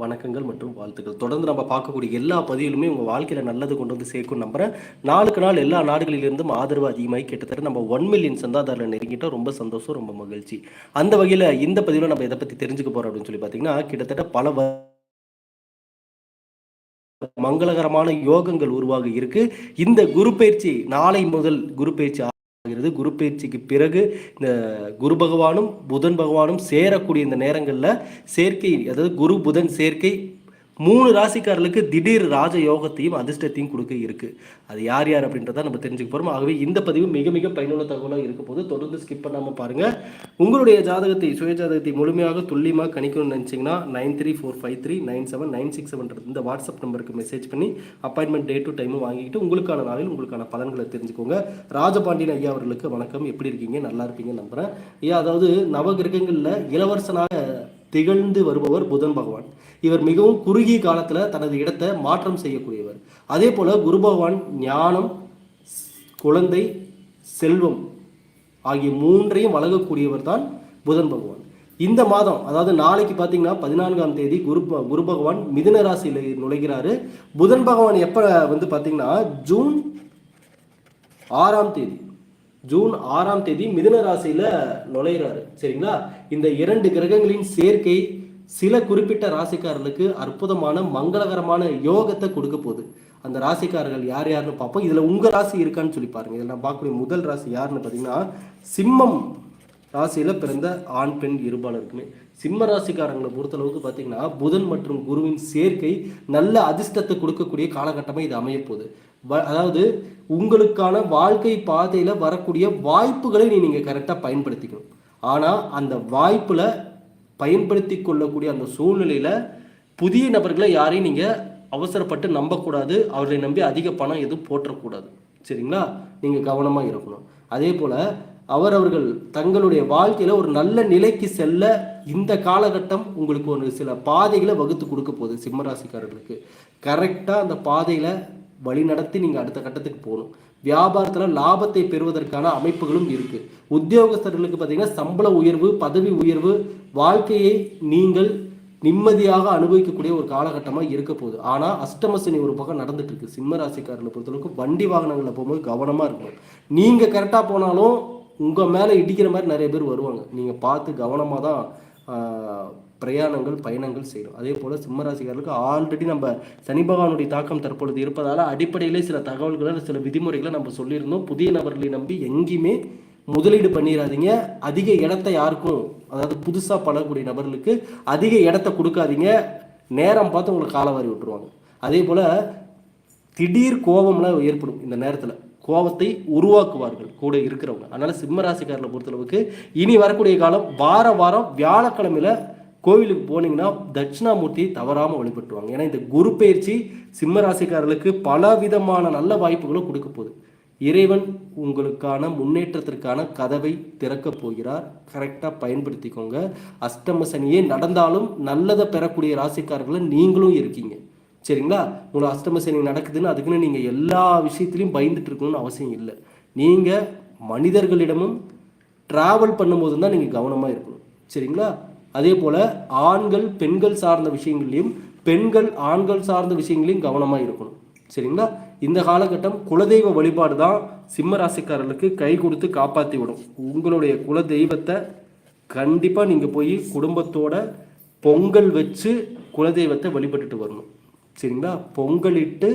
வணக்கங்கள் மற்றும் வாழ்த்துக்கள். தொடர்ந்து நம்ம பார்க்கக்கூடிய எல்லா பதிவிலுமே உங்கள் வாழ்க்கையில் நல்லது கொண்டு வந்து சேர்க்கும் நம்புறேன். நாளுக்கு நாள் எல்லா நாடுகளிலிருந்தும் ஆதரவு அதிகமாகி கிட்டத்தட்ட நம்ம ஒன் மில்லியன் சந்தாதாரில் நெருங்கிட்டோம். ரொம்ப சந்தோஷம் ரொம்ப மகிழ்ச்சி. அந்த வகையில் இந்த பதிவில் நம்ம எதை பற்றி தெரிஞ்சுக்க போகிறோம் அப்படின்னு சொல்லி பார்த்தீங்கன்னா கிட்டத்தட்ட பல மங்களகரமான யோகங்கள் உருவாக இருக்கு. இந்த குரு பயிற்சி நாளை முதல் குரு பயிற்சி ஆகிறது குரு பயிற்சிக்கு பிறகு இந்த குரு பகவானும் புதன் பகவானும் சேரக்கூடிய இந்த நேரங்களில் சேர்க்கை அதாவது குரு புதன் சேர்க்கை மூணு ராசிக்காரர்களுக்கு திடீர் ராஜ யோகத்தையும் அதிர்ஷ்டத்தையும் கொடுக்க இருக்கு. அது யார் யார் அப்படின்றத நம்ம தெரிஞ்சுக்க போறோம். ஆகவே இந்த பதிவு மிக மிக பயனுள்ள தகவலாக இருக்க போது தொடர்ந்து ஸ்கிப் பண்ணாமல் பாருங்க. உங்களுடைய ஜாதகத்தை சுய ஜாதகத்தை முழுமையாக துல்லியமாக கணிக்கணும்னு நினச்சிங்கன்னா nine three four five three nine seven nine six seven இந்த வாட்ஸ்அப் நம்பருக்கு மெசேஜ் பண்ணி அப்பாயின்மெண்ட் டே டு டைமும் வாங்கிக்கிட்டு உங்களுக்கான நாளில் உங்களுக்கான பலன்களை தெரிஞ்சுக்கோங்க. ராஜபாண்டியன் ஐயா அவர்களுக்கு வணக்கம். எப்படி இருக்கீங்க? நல்லா இருப்பீங்க நம்புறேன். ஐயா அதாவது நவகிரகங்களில் இளவரசனாக திகழ்ந்து வருபவர் புதன் பகவான். இவர் மிகவும் குறுகிய காலத்துல தனது இடத்தை மாற்றம் செய்யக்கூடியவர். அதே போல குரு பகவான் ஞானம் குழந்தை செல்வம் ஆகிய மூன்றையும் வழங்கக்கூடியவர் தான் புதன் பகவான். இந்த மாதம் அதாவது நாளைக்கு பார்த்தீங்கன்னா பதினான்காம் தேதி குரு குரு பகவான் மிதுன ராசியில் நுழைகிறாரு. புதன் பகவான் எப்போ வந்து பார்த்தீங்கன்னா ஜூன் ஆறாம் தேதி ஜூன் ஆறாம் தேதி மிதுன ராசியில நுழையிறாரு. சரிங்களா? இந்த இரண்டு கிரகங்களின் சேர்க்கை சில குறிப்பிட்ட ராசிக்காரர்களுக்கு அற்புதமான மங்களகரமான யோகத்தை கொடுக்க போகுது. அந்த ராசிக்காரர்கள் யார் யாருன்னு பார்ப்போம். இதில் உங்கள் ராசி இருக்கான்னு சொல்லி பாருங்க. இதில் நான் பார்க்கக்கூடிய முதல் ராசி யாருன்னு பார்த்தீங்கன்னா சிம்மம் ராசியில் பிறந்த ஆண் பெண் இருபாலருக்குமே சிம்ம ராசிக்காரங்களை பொறுத்தளவுக்கு பார்த்தீங்கன்னா புதன் மற்றும் குருவின் சேர்க்கை நல்ல அதிர்ஷ்டத்தை கொடுக்கக்கூடிய காலகட்டமாக இது அமையப்போகுது வ- அதாவது உங்களுக்கான வாழ்க்கை பாதையில் வரக்கூடிய வாய்ப்புகளை நீங்கள் கரெக்டாக பயன்படுத்திக்கணும். ஆனால் அந்த வாய்ப்பில் பயன்படுத்தி கொள்ளக்கூடிய அந்த சூழ்நிலையில் புதிய நபர்களை யாரையும் நீங்கள் அவசரப்பட்டு நம்பக்கூடாது. அவர்களை நம்பி அதிக பணம் எதுவும் போற்றக்கூடாது. சரிங்களா? நீங்கள் கவனமாக இருக்கணும். அதே போல் அவரவர்கள் தங்களுடைய வாழ்க்கையில் ஒரு நல்ல நிலைக்கு செல்ல இந்த காலகட்டம் உங்களுக்கு ஒரு சில பாதைகளை வகுத்து கொடுக்க போகுது சிம்மராசிக்காரர்களுக்கு கரெக்டாக அந்த பாதையில் வழி நடத்தி நீங்கள் அடுத்த கட்டத்துக்கு போகணும். வியாபாரத்தில் லாபத்தை பெறுவதற்கான அமைப்புகளும் இருக்குது உத்தியோகஸ்தர்களுக்கு பார்த்தீங்கன்னா சம்பள உயர்வு பதவி உயர்வு வாழ்க்கையை நீங்கள் நிம்மதியாக அனுபவிக்கக்கூடிய ஒரு காலகட்டமாக இருக்க போகுது. ஆனால் அஷ்டமசனி ஒரு பக்கம் நடந்துட்டு இருக்கு. சிம்ம ராசிக்காரர்களை பொறுத்தளவுக்கு வண்டி வாகனங்களில் போகும்போது கவனமாக இருக்கணும். நீங்கள் கரெக்டாக போனாலும் உங்கள் மேலே இடிக்கிற மாதிரி நிறைய பேர் வருவாங்க. நீங்கள் பார்த்து கவனமாக தான் பிரயாணங்கள் பயணங்கள் செய்கிறோம் அதே போல சிம்மராசிக்காரர்களுக்கு ஆல்ரெடி நம்ம சனி பகவானுடைய தாக்கம் தற்பொழுது இருப்பதால அடிப்படையிலே சில தகவல்களை சில விதிமுறைகளை நம்ம சொல்லியிருந்தோம். புதிய நபர்களை நம்பி எங்கேயுமே முதலீடு பண்ணிடாதீங்க அதிக இடத்த யாருக்கும் அதாவது புதுசாக பழகக்கூடிய நபர்களுக்கு அதிக இடத்த கொடுக்காதீங்க. நேரம் பார்த்து உங்களுக்கு காலவாரி விட்டுருவாங்க. அதே போல் திடீர் கோபம்லாம் ஏற்படும் இந்த நேரத்தில். கோபத்தை உருவாக்குவார்கள் கூட இருக்கிறவங்க. அதனால சிம்ம ராசிக்காரர்களை பொறுத்தளவுக்கு இனி வரக்கூடிய காலம் வார வாரம் வியாழக்கிழமையில கோவிலுக்கு போனீங்கன்னா தட்சிணாமூர்த்தியை தவறாமல் வழிபட்டுவாங்க ஏன்னா இந்த குரு பயிற்சி சிம்ம ராசிக்காரர்களுக்கு பல விதமான நல்ல வாய்ப்புகளும் கொடுக்க போகுது. இறைவன் உங்களுக்கான முன்னேற்றத்திற்கான கதவை திறக்கப் போகிறார். கரெக்டாக பயன்படுத்திக்கோங்க. அஷ்டம சனியே நடந்தாலும் நல்லதை பெறக்கூடிய ராசிக்காரர்களை நீங்களும் இருக்கீங்க. சரிங்களா? உங்களை அஷ்டம சனி நடக்குதுன்னு அதுக்குன்னு நீங்கள் எல்லா விஷயத்துலையும் பயந்துட்டு இருக்கணும்னு அவசியம் இல்லை. நீங்கள் மனிதர்களிடமும் ட்ராவல் பண்ணும்போது தான் நீங்கள் கவனமாக இருக்கணும். சரிங்களா? அதே போல் ஆண்கள் பெண்கள் சார்ந்த விஷயங்களையும் பெண்கள் ஆண்கள் சார்ந்த விஷயங்களையும் கவனமாக இருக்கணும். சரிங்களா? இந்த காலகட்டம் குலதெய்வ வழிபாடு தான் சிம்ம ராசிக்காரர்களுக்கு கை கொடுத்து காப்பாற்றி விடும் உங்களுடைய குல தெய்வத்தை கண்டிப்பாக நீங்கள் போய் குடும்பத்தோட பொங்கல் வச்சு குலதெய்வத்தை வழிபட்டுட்டு வரணும். சரிங்களா? பொங்கலிட்டு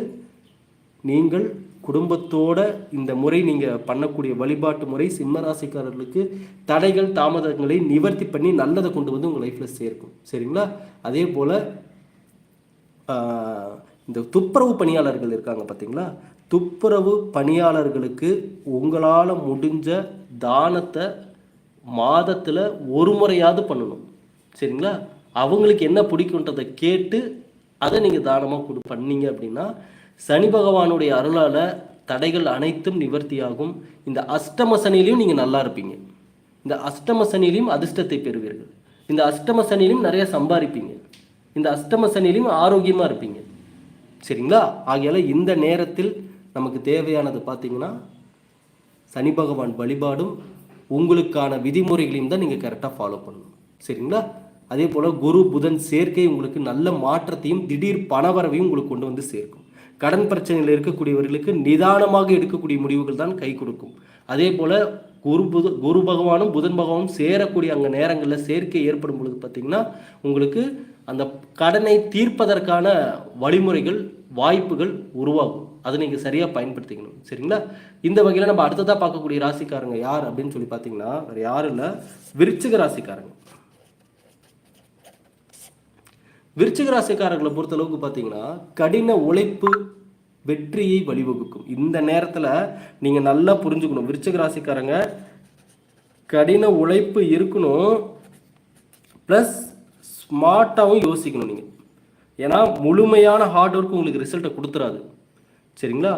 நீங்கள் குடும்பத்தோட இந்த முறை நீங்கள் பண்ணக்கூடிய வழிபாட்டு முறை சிம்ம ராசிக்காரர்களுக்கு தடைகள் தாமதங்களை நிவர்த்தி பண்ணி நல்லதை கொண்டு வந்து உங்கள் லைஃப்பில் சேர்க்கும். சரிங்களா? அதே போல் இந்த துப்புரவு பணியாளர்கள் இருக்காங்க பார்த்தீங்களா துப்புரவு பணியாளர்களுக்கு உங்களால் முடிஞ்ச தானத்தை மாதத்தில் ஒரு முறையாவது பண்ணணும். சரிங்களா? அவங்களுக்கு என்ன பிடிக்குன்றதை கேட்டு அதை நீங்கள் தானமாக கொடு பண்ணீங்க அப்படின்னா சனி பகவானுடைய அருளால் தடைகள் அனைத்தும் நிவர்த்தியாகும். இந்த அஷ்டம சனிலையும் நீங்கள் நல்லா இருப்பீங்க. இந்த அஷ்டம சனிலையும் அதிர்ஷ்டத்தை பெறுவீர்கள். இந்த அஷ்டம சனிலையும் நிறைய சம்பாதிப்பீங்க. இந்த அஷ்டம சனிலையும் ஆரோக்கியமாக இருப்பீங்க. சரிங்களா? ஆகையால் இந்த நேரத்தில் நமக்கு தேவையானது பார்த்தீங்கன்னா சனி பகவான் வழிபாடும் உங்களுக்கான விதிமுறைகளையும் தான் நீங்கள் கரெக்டாக ஃபாலோ பண்ணணும். சரிங்களா? அதே போல் குரு புதன் சேர்க்கை உங்களுக்கு நல்ல மாற்றத்தையும் திடீர் பணவரவையும் உங்களுக்கு கொண்டு வந்து சேர்க்கும். கடன் பிரச்சனையில் இருக்கக்கூடியவர்களுக்கு நிதானமாக எடுக்கக்கூடிய முடிவுகள் தான் கை கொடுக்கும். அதே போல் குரு புத குரு பகவானும் புதன் பகவானும் சேரக்கூடிய அங்கே நேரங்களில் சேர்க்கை ஏற்படும் பொழுது பார்த்தீங்கன்னா உங்களுக்கு அந்த கடனை தீர்ப்பதற்கான வழிமுறைகள் வாய்ப்புகள் உருவாகும். அதை நீங்கள் சரியாக பயன்படுத்திக்கணும். சரிங்களா? இந்த வகையில் நம்ம அடுத்ததாக பார்க்கக்கூடிய ராசிக்காரங்க யார் அப்படின்னு சொல்லி பார்த்தீங்கன்னா வேறு யாரும் இல்லை. விருச்சிக ராசிக்காரங்க. விருச்சிக ராசிக்காரர்களை பொறுத்தளவுக்கு பார்த்தீங்கன்னா கடின உழைப்பு வெற்றியை வழிவகுக்கும். இந்த நேரத்தில் நீங்கள் நல்லா புரிஞ்சுக்கணும். விருச்சிக ராசிக்காரங்க கடின உழைப்பு இருக்கணும் ப்ளஸ் ஸ்மார்ட்டாகவும் யோசிக்கணும் நீங்கள் ஏன்னா முழுமையான ஹார்ட் ஒர்க் உங்களுக்கு ரிசல்ட்டை கொடுத்துறாது. சரிங்களா?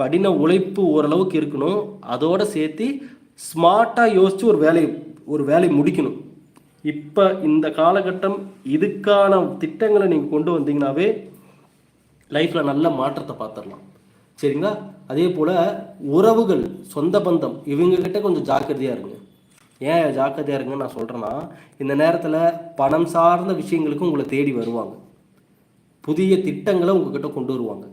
கடின உழைப்பு ஓரளவுக்கு இருக்கணும். அதோடு சேர்த்து ஸ்மார்ட்டாக யோசித்து ஒரு வேலையை ஒரு வேலையை முடிக்கணும். இப்போ இந்த காலகட்டம் இதுக்கான திட்டங்களை நீங்கள் கொண்டு வந்தீங்கன்னாவே லைஃப்பில் நல்ல மாற்றத்தை பார்த்துடலாம் சரிங்களா? அதே போல் உறவுகள் சொந்த பந்தம் இவங்கக்கிட்ட கொஞ்சம் ஜாக்கிரதையாக இருங்க. ஏன் ஜாக்கிரதையாக இருங்கன்னு நான் சொல்கிறேன்னா இந்த நேரத்தில் பணம் சார்ந்த விஷயங்களுக்கும் உங்களை தேடி வருவாங்க. புதிய திட்டங்களை உங்ககிட்ட கொண்டு வருவாங்க.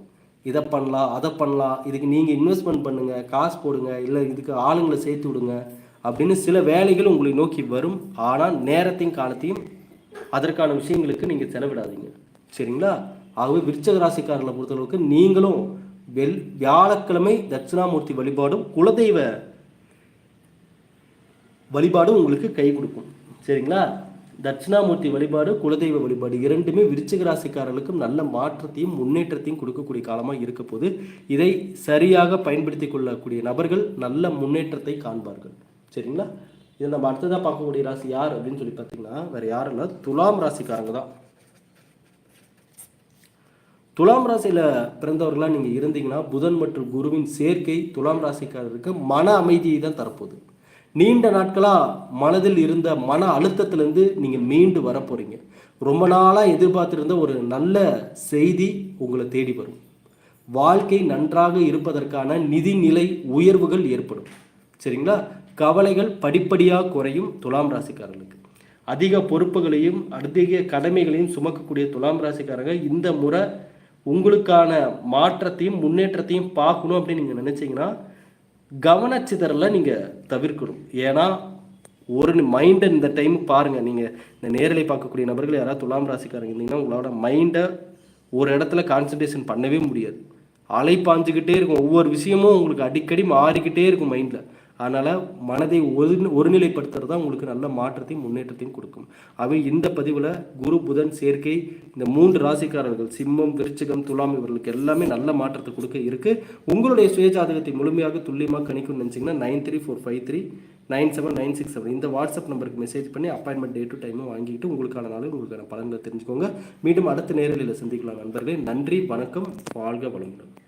இதை பண்ணலாம் அதை பண்ணலாம் இதுக்கு நீங்கள் இன்வெஸ்ட்மெண்ட் பண்ணுங்கள் காசு போடுங்க இல்லை இதுக்கு ஆளுங்களை சேர்த்து விடுங்க அப்படின்னு சில வேலைகள் உங்களை நோக்கி வரும். ஆனால் நேரத்தையும் காலத்தையும் அதற்கான விஷயங்களுக்கு நீங்கள் செலவிடாதீங்க. சரிங்களா? ஆகவே விருச்சக ராசிக்காரர்களை பொறுத்தளவுக்கு நீங்களும் வெள் வியாழக்கிழமை தட்சிணாமூர்த்தி வழிபாடும் குலதெய்வ வழிபாடும் உங்களுக்கு கை கொடுக்கும். சரிங்களா? தட்சிணாமூர்த்தி வழிபாடு குலதெய்வ வழிபாடு இரண்டுமே விருச்சிக ராசிக்காரர்களுக்கும் நல்ல மாற்றத்தையும் முன்னேற்றத்தையும் கொடுக்கக்கூடிய காலமாக இருக்க போது இதை சரியாக பயன்படுத்தி கொள்ளக்கூடிய நபர்கள் நல்ல முன்னேற்றத்தை காண்பார்கள். சரிங்களா? இதை நம்ம அடுத்ததாக பார்க்கக்கூடிய ராசி யார் அப்படின்னு சொல்லி பார்த்தீங்கன்னா வேற யாரும் இல்லை துலாம் ராசிக்காரங்க தான். துலாம் ராசியில் பிறந்தவர்களாக நீங்கள் இருந்தீங்கன்னா புதன் மற்றும் குருவின் சேர்க்கை துலாம் ராசிக்காரருக்கு மன அமைதியை தான் தரப்போகுது. நீண்ட நாட்களாக மனதில் இருந்த மன அழுத்தத்திலேருந்து நீங்கள் மீண்டு வர போகிறீங்க ரொம்ப நாளாக எதிர்பார்த்திருந்த ஒரு நல்ல செய்தி உங்களை தேடி வரும். வாழ்க்கை நன்றாக இருப்பதற்கான நிதிநிலை உயர்வுகள் ஏற்படும். சரிங்களா? கவலைகள் படிப்படியாக குறையும் துலாம் ராசிக்காரர்களுக்கு. அதிக பொறுப்புகளையும் அதிக கடமைகளையும் சுமக்கக்கூடிய துலாம் ராசிக்காரங்க இந்த முறை உங்களுக்கான மாற்றத்தையும் முன்னேற்றத்தையும் பார்க்கணும் அப்படின்னு நீங்கள் நினச்சிங்கன்னா கவனச்சிதறலை நீங்கள் தவிர்க்கணும். ஏன்னா ஒரு மைண்டை இந்த டைம் பாருங்கள் நீங்கள் இந்த நேரலை பார்க்கக்கூடிய நபர்கள் யாராவது துலாம் ராசிக்காரங்க இருந்தீங்கன்னா உங்களோட மைண்டை ஒரு இடத்துல கான்சன்ட்ரேஷன் பண்ணவே முடியாது. அலைப்பாஞ்சுக்கிட்டே இருக்கும். ஒவ்வொரு விஷயமும் உங்களுக்கு அடிக்கடி மாறிக்கிட்டே இருக்கும் மைண்டில் அதனால் மனதை ஒரு ஒருநிலைப்படுத்துறது தான் உங்களுக்கு நல்ல மாற்றத்தையும் முன்னேற்றத்தையும் கொடுக்கும். அவை இந்த பதிவில் குரு புதன் சேர்க்கை இந்த மூன்று ராசிக்காரர்கள் சிம்மம் விருச்சிகம் துலாம் இவர்களுக்கு எல்லாமே நல்ல மாற்றத்தை கொடுக்க இருக்குது உங்களுடைய சுயஜாதகத்தை முழுமையாக துல்லியமாக கணிக்கணும்னு நினச்சிங்கன்னா nine three four five three nine seven nine six seven. இந்த வாட்ஸ்அப் நம்பருக்கு மெசேஜ் பண்ணி அப்பாயின்மெண்ட் டே டு டைமும் வாங்கிட்டு உங்களுக்கான நாளில் உங்களுக்கான பலன்களை தெரிஞ்சுக்கோங்க. மீண்டும் அடுத்த நேரலையில் சந்திக்கலாம் நண்பர்களே. நன்றி வணக்கம் வாழ்க வளமுடன்.